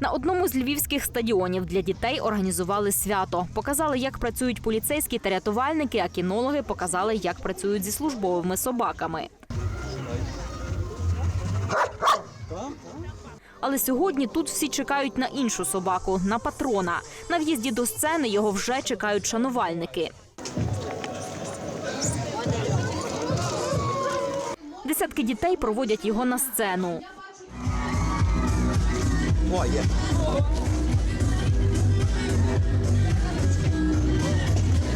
На одному з львівських стадіонів для дітей організували свято. Показали, як працюють поліцейські та рятувальники, а кінологи показали, як працюють зі службовими собаками. Але сьогодні тут всі чекають на іншу собаку на патрона. На в'їзді до сцени його вже чекають шанувальники. Десятки дітей проводять його на сцену.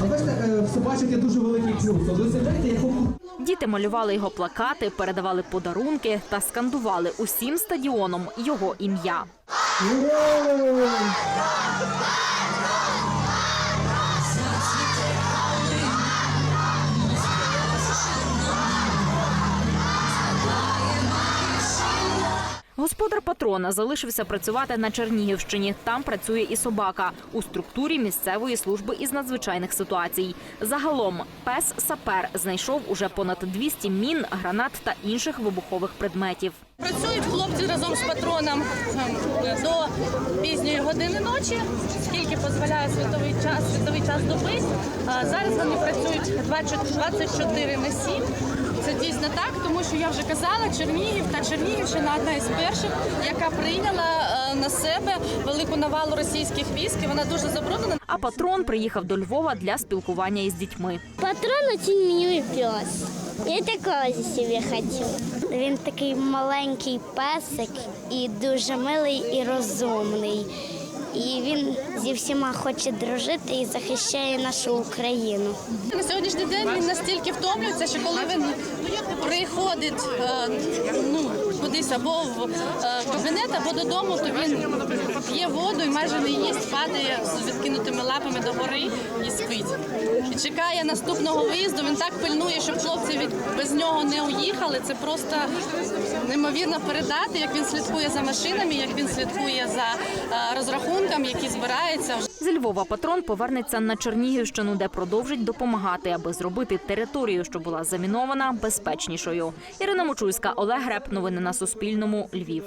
А бачите, е, в собачок є дуже великий плюс. Ви уявляєте, якому Діти малювали його плакати, передавали подарунки та скандували усім стадіоном його ім'я. Господар патрона залишився працювати на Чернігівщині. Там працює і собака у структурі місцевої служби із надзвичайних ситуацій. Загалом пес сапер знайшов уже понад 200 мін, гранат та інших вибухових предметів. Працюють хлопці разом з патроном ем, до пізньої години ночі, скільки дозволяє світовий час, світовий час доби. Зараз вони працюють 24 на 7. Це дійсно так, тому що я вже казала, Чернігів та Чернігівщина одна із перших, яка прийняла е, на себе велику навалу російських військ. і Вона дуже забруднена. А патрон приїхав до Львова для спілкування із дітьми. Патрон очень милий пес. Я такого собі хочу. Він такий маленький песик і дуже милий і розумний. І він зі всіма хоче дружити і захищає нашу Україну. На сьогоднішній день він настільки втомлюється, що коли він приходить е, ну, кудись або в е, кабінет, або додому, то він п'є воду і майже не їсть, падає з відкинутими лапами догори і спить. І чекає наступного виїзду. Він так пильнує, щоб хлопці від без нього не уїхали. Це просто неймовірно передати, як він слідкує за машинами, як він слідкує за е, розрахунками, які збираються. З Львова патрон повернеться на Чернігівщину, де продовжить допомагати, аби зробити територію, що була замінована, безпечнішою. Ірина Мочульська, Олег Греб. Новини на Суспільному. Львів.